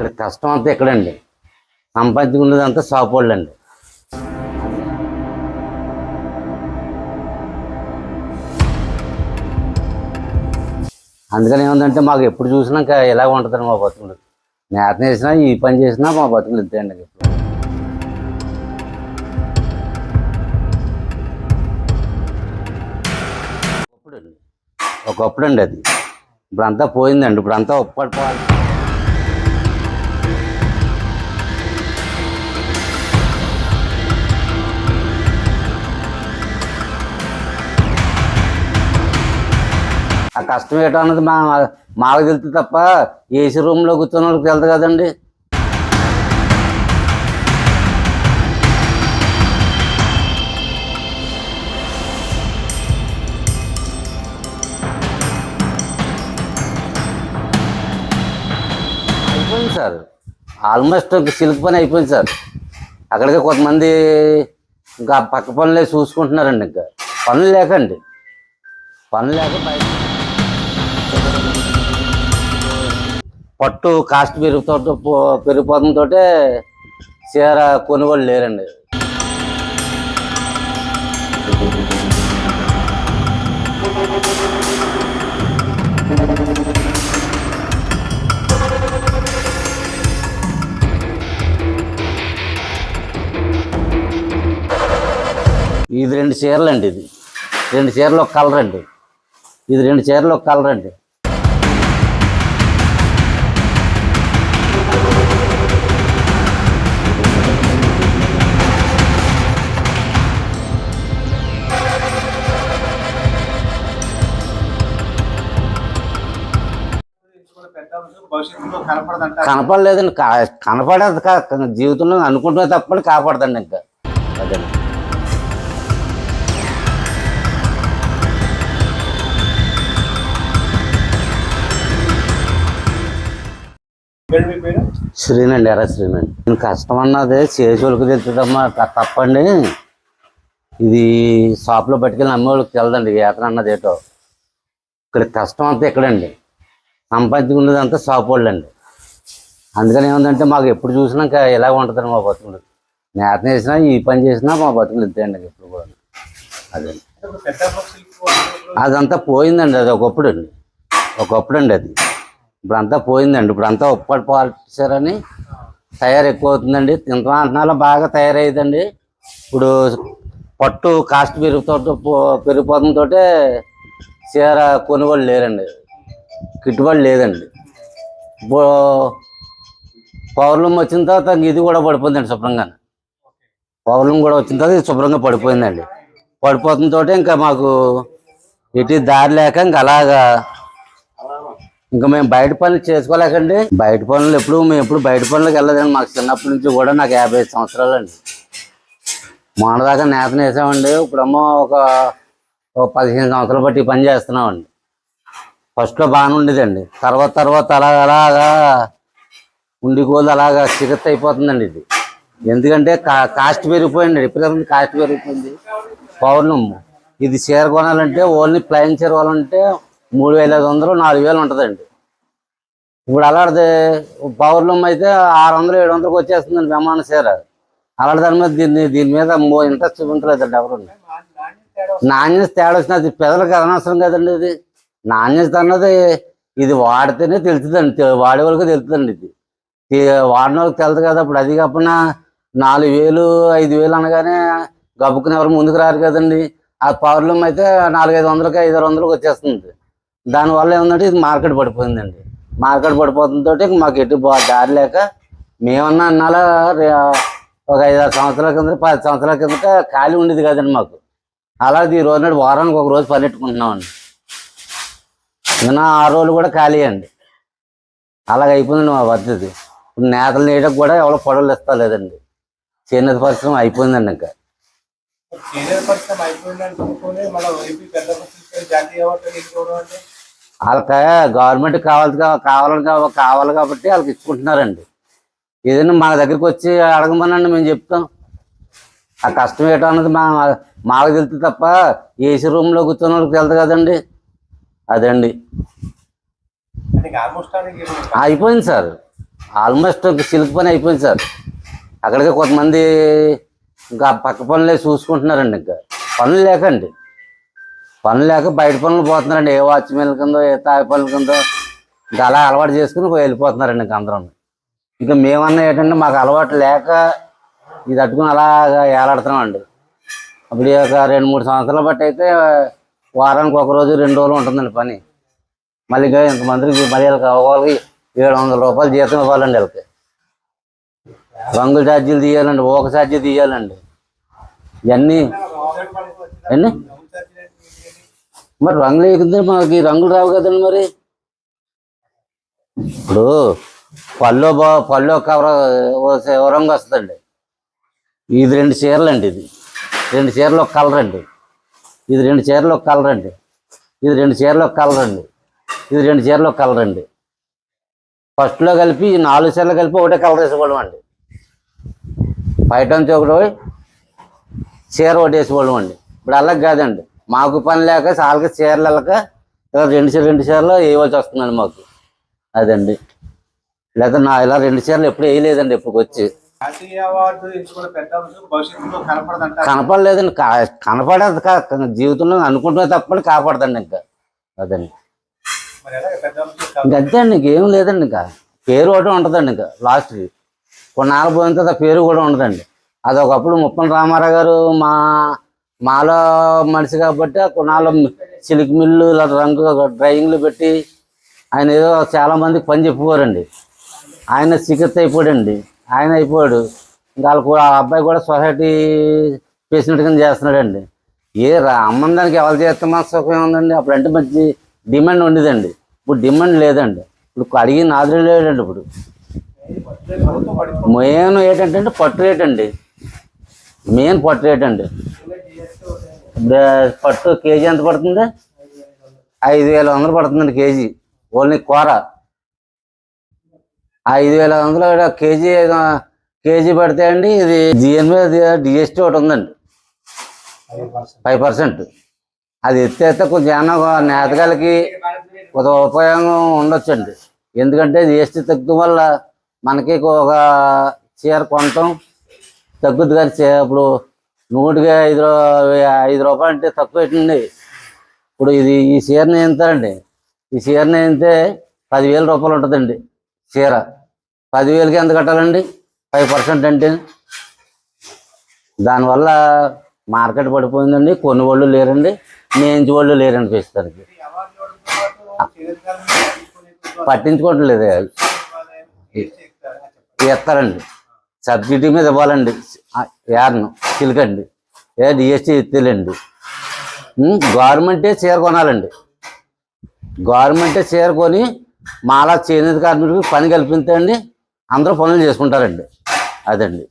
ఇక్కడ కష్టం అంతా ఎక్కడండి సంపాదించుకునేదంతా షాప్ వాళ్ళండి అందుకని ఏముందంటే మాకు ఎప్పుడు చూసినా ఎలా ఉంటుందని మా బతుకులు. నేతన చేసినా ఈ పని చేసినా మా బతుకులు ఇద్దండి అండి ఎప్పుడు. ఒకప్పుడు అండి ఒకప్పుడు అండి అది. ఇప్పుడు అంతా పోయిందండి. ఇప్పుడు అంతా ఒప్పడిపోవాలి కష్టం ఏంటో అన్నది మా మాకు తెలుస్తుంది తప్ప ఏసీ రూమ్లో కూర్చున్న వాళ్ళకి తెలుదు కదండి. అయిపోయింది సార్. ఆల్మోస్ట్ సిల్క్ పని అయిపోయింది సార్. అక్కడికి కొంతమంది ఇంకా పక్క పనులే చూసుకుంటున్నారండి ఇంకా. పనులు లేకండి. పనులు లేక బయట పట్టు కాస్ట్ పెరుగుతో పెరిగిపోతుందోటే చీర కొనుగోలు లేరండి. ఇది రెండు చీరలు అండి ఇది. రెండు చీరలు ఒక కలర్ అండి. ఇది రెండు చీరలు ఒక కలర్ అండి. కనపడలేదండి. కనపడదు జీవితంలో అనుకుంటున్నా తప్పని కాపాడదండి ఇంకా. అదే. శ్రీనండి ఎర్ర శ్రీనండి. నేను కష్టం అన్నది చేసేవాళ్ళకి తెలుస్తుందమ్మా తప్పండి. ఇది షాప్లో పట్టుకెళ్ళి అమ్మేవాళ్ళకి తెలదండి ఏతన అన్నది ఏటో. ఇక్కడ కష్టం అంతా ఎక్కడండి సంపాదించుకునేదంతా షాప్ వాళ్ళండి అందుకని ఏముందంటే మాకు ఎప్పుడు చూసినా ఇంకా ఎలా ఉంటుందని మా బతుకులు. నేతన చేసినా ఈ పని చేసినా మా బతుకులు ఇద్దండి అండి ఎప్పుడు కూడా అదే. అదంతా పోయిందండి అది ఒకప్పుడు అండి. ఒకప్పుడు అండి అది. ఇప్పుడు అంతా పోయిందండి. ఇప్పుడు అంతా ఒప్పటి పాల్చారని తయారు ఎక్కువ అవుతుందండి తింటున్నాలో బాగా తయారయ్యేదండి. ఇప్పుడు పట్టు కాస్ట్ పెరుగుతో పెరిగిపోతుంతో చీర కొనుగోలు లేరండి. గిట్టుబాటు లేదండి. పౌర్ణం వచ్చిన తర్వాత ఇది కూడా పడిపోయిందండి శుభ్రంగా పౌర్ణం కూడా వచ్చిన తర్వాత ఇది శుభ్రంగా పడిపోయిందండి. పడిపోతుంతో ఇంకా మాకు ఇటు దారి లేక ఇంకా అలాగా ఇంకా మేము బయట పనులు చేసుకోలేకండి. బయట పనులు ఎప్పుడు మేము ఎప్పుడు బయట పనులకు వెళ్ళదండి మాకు చిన్నప్పటి నుంచి కూడా నాకు యాభై ఐదు సంవత్సరాలు అండి మానదాకా దాకా నేతను వేసామండి. ఇప్పుడేమో ఒక పదిహేను సంవత్సరాలు బట్టి పని చేస్తున్నామండి. ఫస్ట్లో బాగానే ఉండేదండి. తర్వాత తర్వాత అలాగ అలాగా ఉండి కోళ్ళు అలాగా చికిత్స అయిపోతుందండి ఇది. ఎందుకంటే కా కాస్ట్ పెరిగిపోయింది ఎప్పుడైనా కాస్ట్ పెరిగిపోయింది. పౌర్ణం ఇది చీర కొనాలంటే ఓన్లీ ప్లైన్ చీర కొనాలంటే మూడు వేల ఐదు వందలు నాలుగు వేలు ఉంటుందండి. ఇప్పుడు అలాంటిది పౌర్ణం అయితే ఆరు వందలు ఏడు వందలకు వచ్చేస్తుందండి విమాన చీర. అలాంటి దాని మీద దీన్ని దీని మీద మో- ఇంట్రెస్ట్ చూపించలేదండి ఎవరు. నాణ్యత తేడా వచ్చినది. పెదలకు అనవసరం కదండి ఇది. నాణ్యత అన్నది ఇది వాడితేనే తెలుస్తుందండి. వాడే వాళ్ళకి తెలుస్తుందండి ఇది. వాడిన వాళ్ళకి తెలుదు కదా అప్పుడు అది కాకుండా నాలుగు వేలు ఐదు వేలు అనగానే గబుక్కుని ఎవరు ముందుకు రారు కదండి. ఆ పౌర్లం అయితే నాలుగైదు వందలకి ఐదు ఆరు వందలకి వచ్చేస్తుంది. దానివల్ల ఏముందంటే ఇది మార్కెట్ పడిపోయిందండి. మార్కెట్ పడిపోతుందంతో మాకు ఎటు దారి లేక మేమన్నా అన్నాలా ఒక ఐదు ఆరు సంవత్సరాల కింద పది సంవత్సరాల కిందట ఖాళీ ఉండేది కదండి మాకు. అలాగే ఈ రోజు నాడు వారానికి ఒక రోజు పని పెట్టుకుంటున్నామండి. నిన్న ఆ రోజులు కూడా ఖాళీ అండి. అలాగ అయిపోయిందండి మా పద్ధతి. ఇప్పుడు నేతలు నేయడానికి కూడా ఎవరో పొడవలు ఇస్తా లేదండి. చేనేత పరిశ్రమ అయిపోయిందండి ఇంకా. వాళ్ళకి గవర్నమెంట్ కావాలి కావాలని కావాలి కాబట్టి వాళ్ళకి ఇచ్చుకుంటున్నారండి. ఏదైనా మా దగ్గరికి వచ్చి అడగమనండి మేము చెప్తాం. ఆ కష్టం ఏంటో అన్నది మా మాకు తెలుస్తుంది తప్ప ఏసీ రూమ్లో కూర్చున్న వాళ్ళకి తెలుదు కదండి. అదండి. అంటే ఆల్మోస్ట్ అయిపోయింది సార్. ఆల్మోస్ట్ సిల్క్ పని అయిపోయింది సార్. అక్కడికి కొంతమంది ఇంకా పక్క పనులే చూసుకుంటున్నారండి ఇంకా. పనులు లేకండి. పనులు లేక బయట పనులు పోతున్నారండి. ఏ వాచ్మెన్ కిందో ఏ తాయి పనుల కిందో. ఇంకా అలా అలవాటు చేసుకుని వెళ్ళిపోతున్నారండి ఇంక అందరం. ఇంకా మేమన్నా ఏంటంటే మాకు అలవాటు లేక ఇది తట్టుకుని అలాగా ఏలాడుతున్నామండి. అప్పుడు ఒక రెండు మూడు సంవత్సరాలు బట్టి అయితే వారానికి ఒక రోజు రెండు రోజులు ఉంటుందండి పని. మళ్ళీ ఇంతమందికి మళ్ళీ వాళ్ళకి ఏడు వందల రూపాయలు జీతం ఇవ్వాలండి వీళ్ళకి. రంగుల ఛార్జీలు తీయాలండి ఊక ఛార్జీ తీయాలండి. ఇవన్నీ ఎన్ని మరి రంగులు ఎక్కుతుంది మనకి రంగులు రావు కదండి మరి. ఇప్పుడు పళ్ళు బా పళ్ళు కవర్ రంగు వస్తుందండి. ఇది రెండు చీరలు అండి ఇది. రెండు చీరలు ఒక కలర్ అండి ఇది రెండు చీరలు ఒక కలర్ అండి. ఇది రెండు చీరలు ఒక కలర్ అండి. ఇది రెండు చీరలు ఒక కలర్ అండి. ఫస్ట్లో కలిపి ఈ నాలుగు చీరలు కలిపి ఒకటే కలర్ వేసుకోవడం అండి. బయట నుంచి ఒకటి చీర ఒకటి వేసుకోవడం అండి. ఇప్పుడు అలా కాదండి. మాకు పని లేక చాలక చీరలు వెళ్ళక ఇలా రెండు చీరలు రెండు చీరలు వేయవలసి వస్తుందండి మాకు. అదండి. లేదా నా ఇలా రెండు చీరలు ఎప్పుడు వేయలేదండి ఇప్పుడు వచ్చి. కనపడలేదండి. కనపడదు జీవితంలో అనుకుంటున్నా తప్పని కాపాడదండి ఇంకా. అదండి. అంతే అండి ఇంకేం లేదండి ఇంకా. పేరు ఒకటి ఉంటుందండి ఇంకా లాస్ట్కి కొన్నాళ్ళు పోయిన తర్వాత పేరు కూడా ఉండదండి. అది ఒకప్పుడు ముప్పన రామారావు గారు మా మాలో మనిషి కాబట్టి ఆ కొన్నాళ్ళు సిలిక్ మిల్లు ఇలా రంగు డ్రైయింగ్లు పెట్టి ఆయన ఏదో చాలా మందికి పని చెప్పేవారండి. ఆయన చికిత్స అయిపోయాడండి. ఆయన అయిపోయాడు. ఇంకా కూడా ఆ అబ్బాయి కూడా సొసైటీ ప్రెసిడెంట్ కింద చేస్తున్నాడండి. ఏ రా అమ్మందానికి ఎవరు చేస్తే మన సుఖం ఏముందండి? అప్పుడు అంటే మంచి డిమాండ్ ఉండేదండి. ఇప్పుడు డిమాండ్ లేదండి. ఇప్పుడు అడిగి నాదులు లేదండి ఇప్పుడు. మెయిన్ ఏంటంటే పట్టు రేట్ అండి. మెయిన్ పట్టు రేట్ అండి. పట్టు కేజీ ఎంత పడుతుంది? ఐదు వేల వందలు పడుతుందండి కేజీ. ఓన్లీ కూర. ఐదు వేల వందలు కూడా కేజీ కేజీ పడితే అండి ఇది మీద జిఎస్టీ ఒకటి ఉందండి. Five percent. అది ఎత్తేస్తే కొంచెం ఏమన్నా నేతగాళ్ళకి ఒక ఉపయోగం ఉండొచ్చండి. ఎందుకంటే జిఎస్టీ తగ్గడం వల్ల మనకి ఒక చీర కొనటం తగ్గుద్ది కానీ ఇప్పుడు నూటికి ఐదు ఐదు రూపాయలు అంటే తక్కువ పెట్టండి. ఇప్పుడు ఇది ఈ చీరని ఏంటండి ఈ చీరని ఏంటే పదివేల రూపాయలు ఉంటుందండి. చీర. పదివేలకి ఎంత కట్టాలండి? ఫైవ్ పర్సెంట్ అంటే? దానివల్ల మార్కెట్ పడిపోయిందండి. కొన్ని వాళ్ళు లేరండి. నేంచి వాళ్ళు లేరండి ప్రస్తుతానికి. ఈ అవార్డు పట్టించుకోవట్లేదు. ఇస్తారండి. సబ్సిడీ మీద ఇవ్వాలండి. యార్ను చిలకండి. ఏ డిఎస్టీ ఎత్తేలండి. గవర్నమెంటే చీర కొనాలండి. గవర్నమెంటే చీర కొని మాలా చేనేత కార్మికుడికి పని కల్పించండి అందరూ పనులు చేసుకుంటారండి. అదండి.